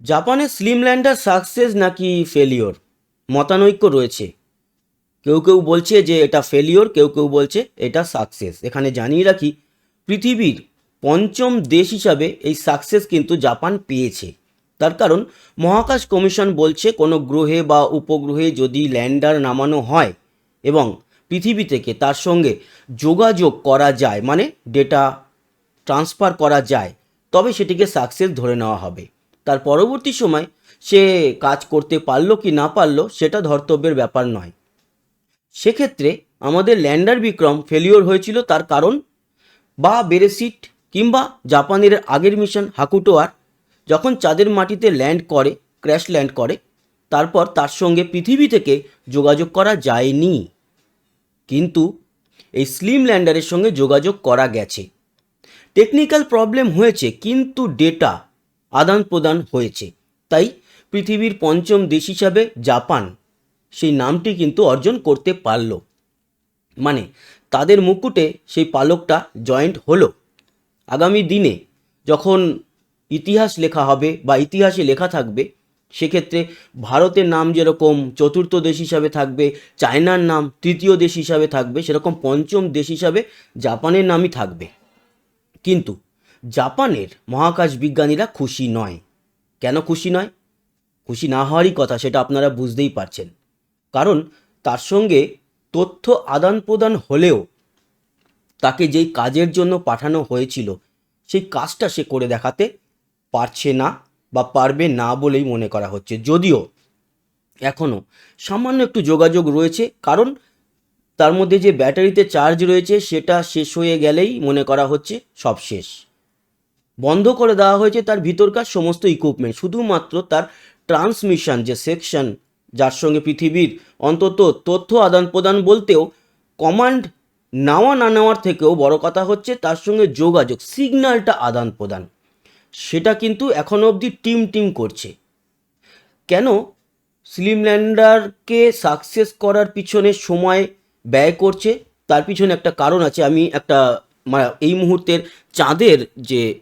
জাপানের SLIM lander success নাকি failure মতানৈক্য রয়েছে। কেউ কেউ বলছে যে এটা ফেলিওর কেউ কেউ বলছে এটা সাকসেস এখানে জানিয়ে রাখি, পৃথিবীর পঞ্চম দেশ হিসাবে এই সাকসেস কিন্তু জাপান পেয়েছে। তার কারণ, মহাকাশ কমিশন বলছে কোনো গ্রহে বা উপগ্রহে যদি ল্যান্ডার নামানো হয় এবং পৃথিবী থেকে তার সঙ্গে যোগাযোগ করা যায় মানে ডেটা ট্রান্সফার করা যায়, তবে সেটিকে সাকসেস ধরে নেওয়া হবে। তার পরবর্তী সময় সে কাজ করতে পারল কি না পারল সেটা ধর্তব্যের ব্যাপার নয়। সেক্ষেত্রে আমাদের ল্যান্ডার বিক্রম ফেলিওর হয়েছিল তার কারণ? বা বেরেসিট কিংবা জাপানের আগের মিশন হাকুটোয়ার যখন চাঁদের মাটিতে ল্যান্ড করে ক্র্যাশ ল্যান্ড করে, তারপর তার সঙ্গে পৃথিবী থেকে যোগাযোগ করা যায়নি। কিন্তু এই স্লিম ল্যান্ডারের সঙ্গে যোগাযোগ করা গেছে। টেকনিক্যাল প্রবলেম হয়েছে, কিন্তু ডেটা আদান প্রদান হয়েছে। তাই পৃথিবীর পঞ্চম দেশ হিসাবে জাপান সেই নামটি কিন্তু অর্জন করতে পারল। মানে তাদের মুকুটে সেই পালকটা জয়েন্ট হলো। আগামী দিনে যখন ইতিহাস লেখা হবে বা ইতিহাসে লেখা থাকবে, সেক্ষেত্রে ভারতের নাম যেরকম চতুর্থ দেশ হিসাবে থাকবে, চায়নার নাম তৃতীয় দেশ হিসাবে থাকবে, সেরকম পঞ্চম দেশ হিসাবে জাপানের নামই থাকবে। কিন্তু জাপানের মহাকাশ বিজ্ঞানীরা খুশি নয়। কেন খুশি নয়? খুশি না হওয়ারই কথা, সেটা আপনারা বুঝতেই পারছেন। কারণ তার সঙ্গে তথ্য আদান প্রদান হলেও তাকে যেই কাজের জন্য পাঠানো হয়েছিল, সেই কাজটা সে করে দেখাতে পারছে না বা পারবে না বলেই মনে করা হচ্ছে। যদিও এখনও সামান্য একটু যোগাযোগ রয়েছে, কারণ তার মধ্যে যে ব্যাটারিতে চার্জ রয়েছে, সেটা শেষ হয়ে গেলেই মনে করা হচ্ছে সব শেষ। বন্ধ করে দেওয়া হয়েছে তার ভিতরকার সমস্ত ইকুইপমেন্ট শুধুমাত্র তার ট্রান্সমিশন যে সেকশন যার সঙ্গে পৃথিবীর অন্তত তথ্য আদান প্রদান বলতেও কমান্ড নেওয়া না নেওয়ার থেকেও বড় কথা হচ্ছে তার সঙ্গে যোগাযোগ সিগন্যালটা আদান প্রদান সেটা কিন্তু এখনও অবধি টিম টিম করছে। কেন? স্লিম ল্যান্ডারকে সাকসেস করার পিছনে সময় ব্যয় করছে, তার পিছনে একটা কারণ আছে। আমি একটা মা- এই মুহূর্তের চাঁদের যে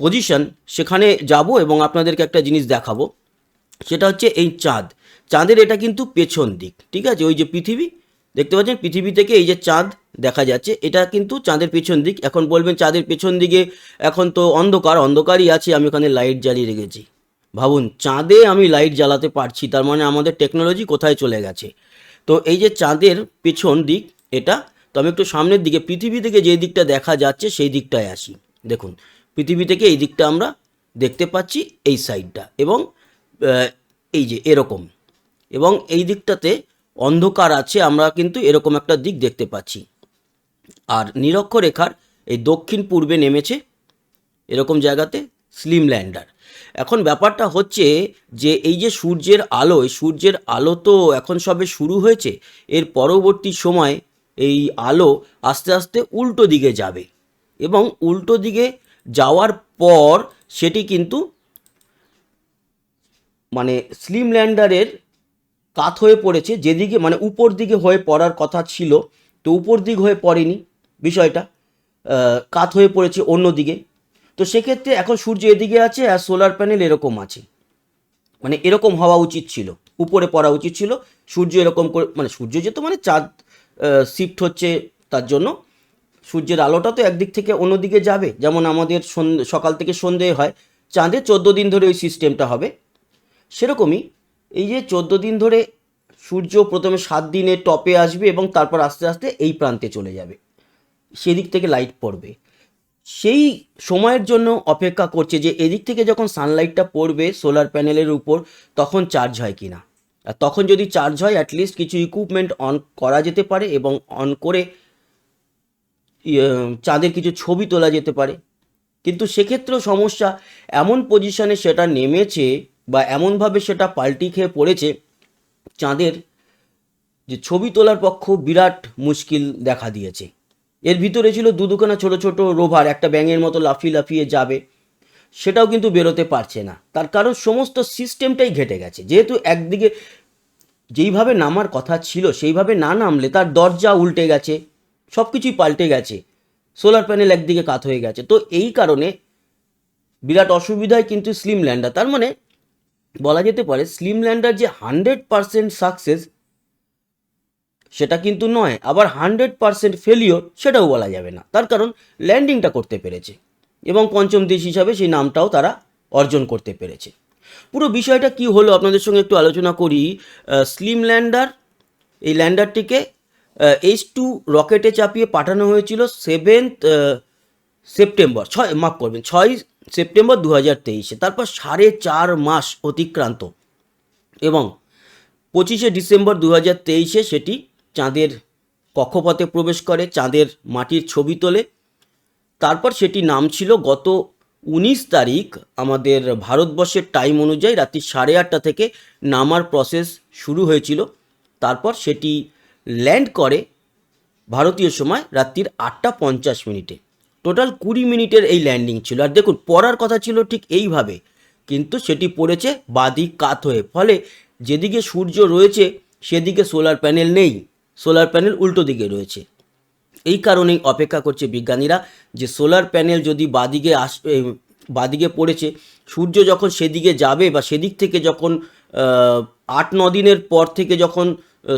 পজিশন সেখানে যাব এবং আপনাদেরকে একটা জিনিস দেখাবো। সেটা হচ্ছে এই চাঁদ। চাঁদের এটা কিন্তু পেছন দিক, ঠিক আছে? ওই যে পৃথিবী, দেখতে পাচ্ছেন? পৃথিবী থেকে এই যে চাঁদ দেখা যাচ্ছে, এটা কিন্তু চাঁদের পেছন দিক। এখন বলবেন চাঁদের পেছন দিকে এখন তো অন্ধকার, অন্ধকারই আছে, আমি ওখানে লাইট জ্বালিয়ে রেখেছি। ভাবুন, চাঁদে আমি লাইট জ্বালাতে পারছি, তার মানে আমাদের টেকনোলজি কোথায় চলে গেছে? তো এই যে চাঁদের পেছন দিক, এটা, তো আমি একটু সামনের দিকে, পৃথিবী থেকে যে দিকটা দেখা যাচ্ছে, সেই দিকটায় আসি। দেখুন পৃথিবী থেকে এই দিকটা আমরা দেখতে পাচ্ছি এই সাইডটা এবং এই যে এরকম। এবং এই দিকটাতে অন্ধকার আছে, আমরা কিন্তু এরকম একটা দিক দেখতে পাচ্ছি। আর নিরক্ষরেখার এই দক্ষিণ পূর্বে নেমেছে এরকম জায়গাতে স্লিম ল্যান্ডার এখন ব্যাপারটা হচ্ছে যে এই যে সূর্যের আলো সূর্যের আলো তো এখন সবে শুরু হয়েছে, এর পরবর্তী সময় এই আলো আস্তে আস্তে উল্টো দিকে যাবে এবং উল্টো দিকে যাওয়ার পর সেটি কিন্তু মানে স্লিম ল্যান্ডারের কাত হয়ে পড়েছে, যেদিকে মানে উপর দিকে হয়ে পড়ার কথা ছিল। তো উপর দিক হয়ে পড়েনি বিষয়টা কাত হয়ে পড়েছে অন্য দিকে তো সেক্ষেত্রে এখন সূর্য এদিকে আছে আর সোলার প্যানেল এরকম আছে। মানে এরকম হওয়া উচিত ছিল, উপরে পড়া উচিত ছিল। সূর্য এরকম করে মানে সূর্য যেত মানে চাঁদ শিফট হচ্ছে তার জন্য। সূর্যের আলোটা তো একদিক থেকে অন্যদিকে যাবে। যেমন আমাদের সকাল থেকে সন্ধে হয়, চাঁদে চোদ্দ দিন ধরে ওই সিস্টেমটা হবে। সেরকমই এই যে চোদ্দ দিন ধরে সূর্য প্রথমে সাত দিনে টপে আসবে এবং তারপর আস্তে আস্তে এই প্রান্তে চলে যাবে। সেদিক থেকে লাইট পড়বে। সেই সময়ের জন্য অপেক্ষা করছে যে এদিক থেকে যখন সানলাইটটা পড়বে সোলার প্যানেলের উপর, তখন চার্জ হয় কি না আর তখন যদি চার্জ হয় অ্যাটলিস্ট কিছু ইকুইপমেন্ট অন করা যেতে পারে এবং অন করে চাঁদের কিছু ছবি তোলা যেতে পারে। কিন্তু সেক্ষেত্রেও সমস্যা, এমন পজিশনে সেটা নেমেছে বা এমনভাবে সেটা পাল্টি খেয়ে পড়েছে, চাঁদের যে ছবি তোলার পক্ষ বিরাট মুশকিল দেখা দিয়েছে। এর ভিতরে ছিল দু দুখানা ছোট ছোট রোভার, একটা ব্যাঙের মতো লাফিয়ে লাফিয়ে যাবে, সেটাও কিন্তু বেরোতে পারছে না। তার কারণ সমস্ত সিস্টেমটাই ঘেটে গেছে। যেহেতু একদিকে যেইভাবে নামার কথা ছিল, সেইভাবে না নামলে তার দরজা উল্টে গেছে। সব কিছুই পাল্টে গেছে। সোলার প্যানেল একদিকে কাত হয়ে গেছে। তো এই কারণে বিরাট অসুবিধায় কিন্তু স্লিম ল্যান্ডার তার মানে বলা যেতে পারে স্লিম ল্যান্ডার যে হান্ড্রেড পারসেন্ট সাকসেস সেটা কিন্তু নয়, আবার হান্ড্রেড পারসেন্ট ফেলিওর সেটাও বলা যাবে না। তার কারণ ল্যান্ডিংটা করতে পেরেছে এবং পঞ্চম দেশ হিসাবে সেই নামটাও তারা অর্জন করতে পেরেছে। পুরো বিষয়টা কি হলো আপনাদের সঙ্গে একটু আলোচনা করি। স্লিম ল্যান্ডার এই ল্যান্ডারটিকে এইচ টু রকেটে চাপিয়ে পাঠানো হয়েছিল সেভেন্থ সেপ্টেম্বর, ছয়, মাফ করবেন, ছয় সেপ্টেম্বর দু হাজার তেইশে, তারপর সাড়ে চার মাস অতিক্রান্ত এবং পঁচিশে ডিসেম্বর দু হাজার তেইশে সেটি চাঁদের কক্ষপথে প্রবেশ করে, চাঁদের মাটির ছবি তোলে। তারপর সেটি নাম ছিল গত উনিশ তারিখ আমাদের ভারতবর্ষের টাইম অনুযায়ী রাত্রি সাড়ে আটটা থেকে নামার প্রসেস শুরু হয়েছিল। তারপর সেটি ল্যান্ড করে ভারতীয় সময় রাত্রির আটটা পঞ্চাশ মিনিটে। টোটাল কুড়ি মিনিটের এই ল্যান্ডিং ছিল। আর দেখুন, পড়ার কথা ছিল ঠিক এইভাবে, কিন্তু সেটি পড়েছে বাদিক কাত হয়ে। ফলে যেদিকে সূর্য রয়েছে, সেদিকে সোলার প্যানেল নেই। সোলার প্যানেল উল্টো দিকে রয়েছে। এই কারণেই অপেক্ষা করছে বিজ্ঞানীরা যে সোলার প্যানেল যদি বাদিকে আস বাদিকে পড়েছে, সূর্য যখন সেদিকে যাবে বা সেদিক থেকে যখন আট, ন দিনের পর থেকে যখন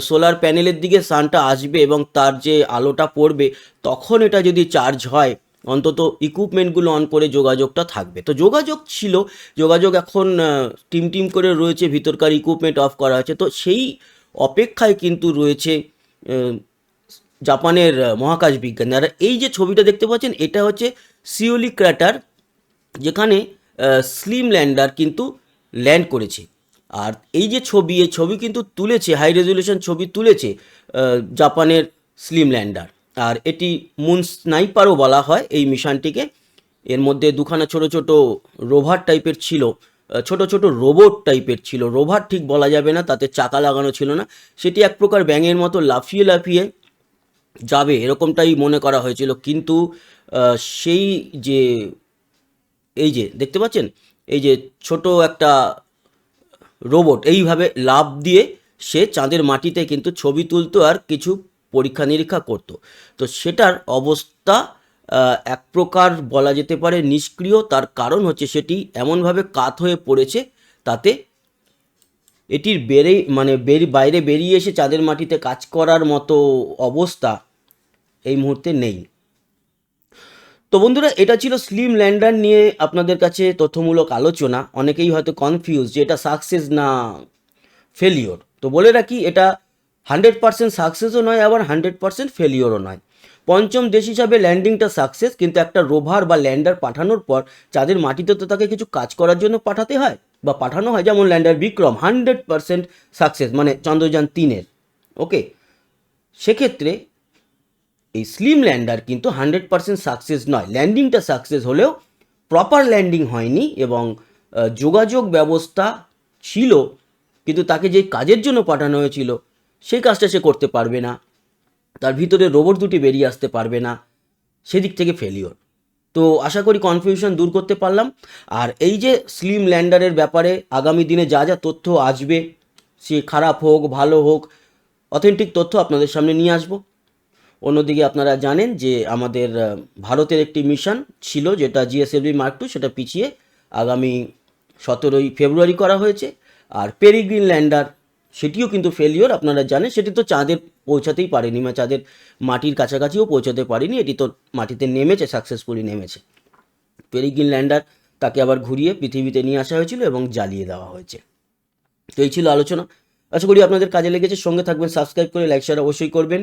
সোলার প্যানেলের দিকে সানটা আসবে এবং তার যে আলোটা পড়বে, তখন এটা যদি চার্জ হয়, অন্তত ইকুইপমেন্টগুলো অন করে যোগাযোগটা থাকবে। তো যোগাযোগ ছিল, যোগাযোগ এখন টিম টিম করে রয়েছে, ভিতরকার ইকুইপমেন্ট অফ করা হয়েছে। তো সেই অপেক্ষায় কিন্তু রয়েছে জাপানের মহাকাশ বিজ্ঞানী। আর এই যে ছবিটা দেখতে পাচ্ছেন, এটা হচ্ছে সিওলি ক্র্যাটার যেখানে স্লিম ল্যান্ডার কিন্তু ল্যান্ড করেছে। আর এই যে ছবি, এই ছবি কিন্তু তুলেছে হাই রেজলিউশন ছবি তুলেছে জাপানের স্লিম ল্যান্ডার আর এটি মুন স্নাইপারও বলা হয় এই মিশনটিকে। এর মধ্যে দুখানা ছোট ছোট রোভার টাইপের ছিল ছোট ছোট রোবট টাইপের ছিল। রোভার ঠিক বলা যাবে না, তাতে চাকা লাগানো ছিল না। সেটি এক প্রকার ব্যাঙের মতো লাফিয়ে লাফিয়ে যাবে, এরকমটাই মনে করা হয়েছিল। কিন্তু সেই যে, এই যে, দেখতে পাচ্ছেন? এই যে ছোট একটা রোবট এইভাবে লাভ দিয়ে সে চাঁদের মাটিতে কিন্তু ছবি তুলতো আর কিছু পরীক্ষা নিরীক্ষা করতো। তো সেটার অবস্থা এক প্রকার বলা যেতে পারে নিষ্ক্রিয়। তার কারণ হচ্ছে সেটি এমনভাবে কাত হয়ে পড়েছে তাতে এটির বেড়ে মানে বাইরে বেরিয়ে এসে চাঁদের মাটিতে কাজ করার মতো অবস্থা এই মুহূর্তে নেই। তো বন্ধুরা, এটা ছিল স্লিম ল্যান্ডার নিয়ে আপনাদের কাছে তথ্যমূলক আলোচনা। অনেকেই হয়তো কনফিউজ যে এটা সাকসেস না ফেলিওর তো বলে রাখি, এটা হান্ড্রেড পার্সেন্ট সাকসেসও নয়, আবার হান্ড্রেড পার্সেন্ট ফেলিওরও নয়। পঞ্চম দেশ হিসাবে ল্যান্ডিংটা সাকসেস কিন্তু একটা রোভার বা ল্যান্ডার পাঠানোর পর চাঁদের মাটিতে তো তাকে কিছু কাজ করার জন্য পাঠাতে হয়, বা পাঠানো হয়, যেমন lander Vikram hundred percent success মানে চন্দ্রযান তিনের। ওকে সেক্ষেত্রে এই স্লিম ল্যান্ডার কিন্তু হান্ড্রেড পার্সেন্ট সাকসেস নয়। ল্যান্ডিংটা সাকসেস হলেও প্রপার ল্যান্ডিং হয়নি এবং যোগাযোগ ব্যবস্থা ছিল, কিন্তু তাকে যে কাজের জন্য পাঠানো হয়েছিল, সেই কাজটা সে করতে পারবে না। তার ভিতরে রোবট দুটি বেরিয়ে আসতে পারবে না। সেদিক থেকে ফেলিওর তো আশা করি কনফিউশন দূর করতে পারলাম। আর এই যে স্লিম ল্যান্ডারের ব্যাপারে আগামী দিনে যা যা তথ্য আসবে, সে খারাপ হোক, ভালো হোক অথেন্টিক তথ্য আপনাদের সামনে নিয়ে আসব। অন্যদিকে আপনারা জানেন যে আমাদের ভারতের একটি মিশন ছিল যেটা জিএসএলভি মার্ক টু সেটা পিছিয়ে আগামী সতেরোই ফেব্রুয়ারি করা হয়েছে। আর পেরিগ্রিন ল্যান্ডার সেটিও কিন্তু ফেলিওর আপনারা জানেন, সেটি তো চাঁদের পৌঁছাতেই পারেনি বা চাঁদের মাটির কাছাকাছিও পৌঁছাতে পারেনি, এটি তো মাটিতে নেমেছে সাকসেসফুলি নেমেছে। পেরিগ্রিন ল্যান্ডার তাকে আবার ঘুরিয়ে পৃথিবীতে নিয়ে আসা হয়েছিল এবং জ্বালিয়ে দেওয়া হয়েছে। তো এই ছিল আলোচনা। আশা করি আপনাদের কাজে লেগেছে। সঙ্গে থাকবেন সাবস্ক্রাইব করে লাইক শেয়ার অবশ্যই করবেন।